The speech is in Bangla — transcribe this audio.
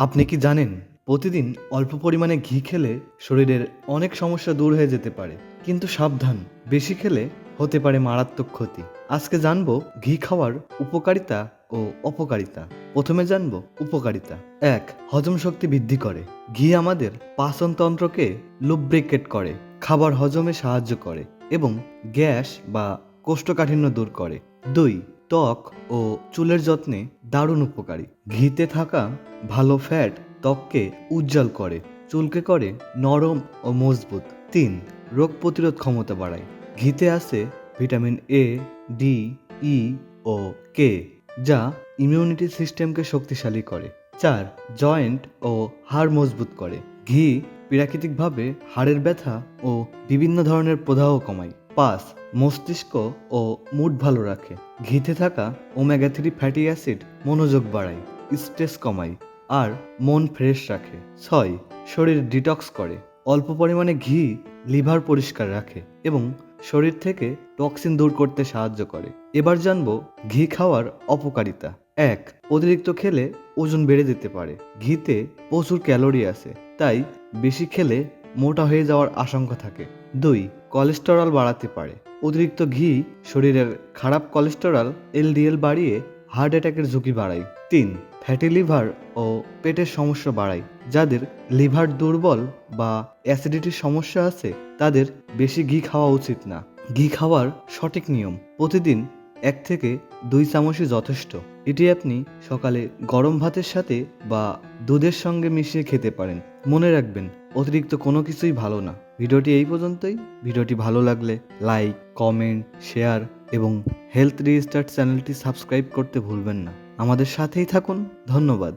আপনি কি জানেন, প্রতিদিন অল্প পরিমাণে ঘি খেলে শরীরের অনেক সমস্যা দূর হয়ে যেতে পারে। কিন্তু সাবধান, বেশি খেলে হতে পারে মারাত্মক ক্ষতি। আজকে জানব ঘি খাওয়ার উপকারিতা ও অপকারিতা। প্রথমে জানব উপকারিতা। এক, হজম শক্তি বৃদ্ধি করে। ঘি আমাদের পাচনতন্ত্রকে লুব্রিকেট করে, খাবার হজমে সাহায্য করে এবং গ্যাস বা কোষ্ঠকাঠিন্য দূর করে। দুই ত্বক ও চুলের যত্নে দারুণ উপকারী। ঘিতে থাকা ভালো ফ্যাট ত্বককে উজ্জ্বল করে, চুলকে করে নরম ও মজবুত। তিন, রোগ প্রতিরোধ ক্ষমতা বাড়ায়। ঘিতে আছে ভিটামিন এ ডি ই ও কে যা ইমিউনিটি সিস্টেমকে শক্তিশালী করে। চার জয়েন্ট ও হাড় মজবুত করে। ঘি প্রাকৃতিকভাবে হাড়ের ব্যথা ও বিভিন্ন ধরনের প্রদাহ কমায়। পাঁচ মস্তিষ্ক ও মুড ভালো রাখে। ঘিতে থাকা ওমেগা থ্রি ফ্যাটি অ্যাসিড মনোযোগ বাড়ায় স্ট্রেস কমায় আর মন ফ্রেশ রাখে। ছয়, শরীর ডিটক্স করে। অল্প পরিমাণে ঘি লিভার পরিষ্কার রাখে এবং শরীর থেকে টক্সিন দূর করতে সাহায্য করে। এবার জানব ঘি খাওয়ার অপকারিতা। এক, অতিরিক্ত খেলে ওজন বেড়ে যেতে পারে। ঘিতে প্রচুর ক্যালোরি আছে, তাই বেশি খেলে মোটা হয়ে যাওয়ার আশঙ্কা থাকে। দুই, কোলেস্টেরল বাড়াতে পারে। অতিরিক্ত ঘি শরীরের খারাপ কোলেস্টেরল, এলডিএল বাড়িয়ে হার্ট অ্যাটাকের ঝুঁকি বাড়ায়। তিন, ফ্যাটি লিভার ও পেটের সমস্যা বাড়ায়। যাদের লিভার দুর্বল বা অ্যাসিডিটির সমস্যা আছে, তাদের বেশি ঘি খাওয়া উচিত না। ঘি খাওয়ার সঠিক নিয়ম, প্রতিদিন এক থেকে দুই চামচই যথেষ্ট। এটি আপনি সকালে গরম ভাতের সাথে বা দুধের সঙ্গে মিশিয়ে খেতে পারেন। মনে রাখবেন, অতিরিক্ত কোনো কিছুই ভালো না। ভিডিওটি এই পর্যন্তই। ভিডিওটি ভালো লাগলে লাইক, কমেন্ট, শেয়ার এবং হেলথ রিস্টার্ট চ্যানেলটি সাবস্ক্রাইব করতে ভুলবেন না। আমাদের সাথেই থাকুন। ধন্যবাদ।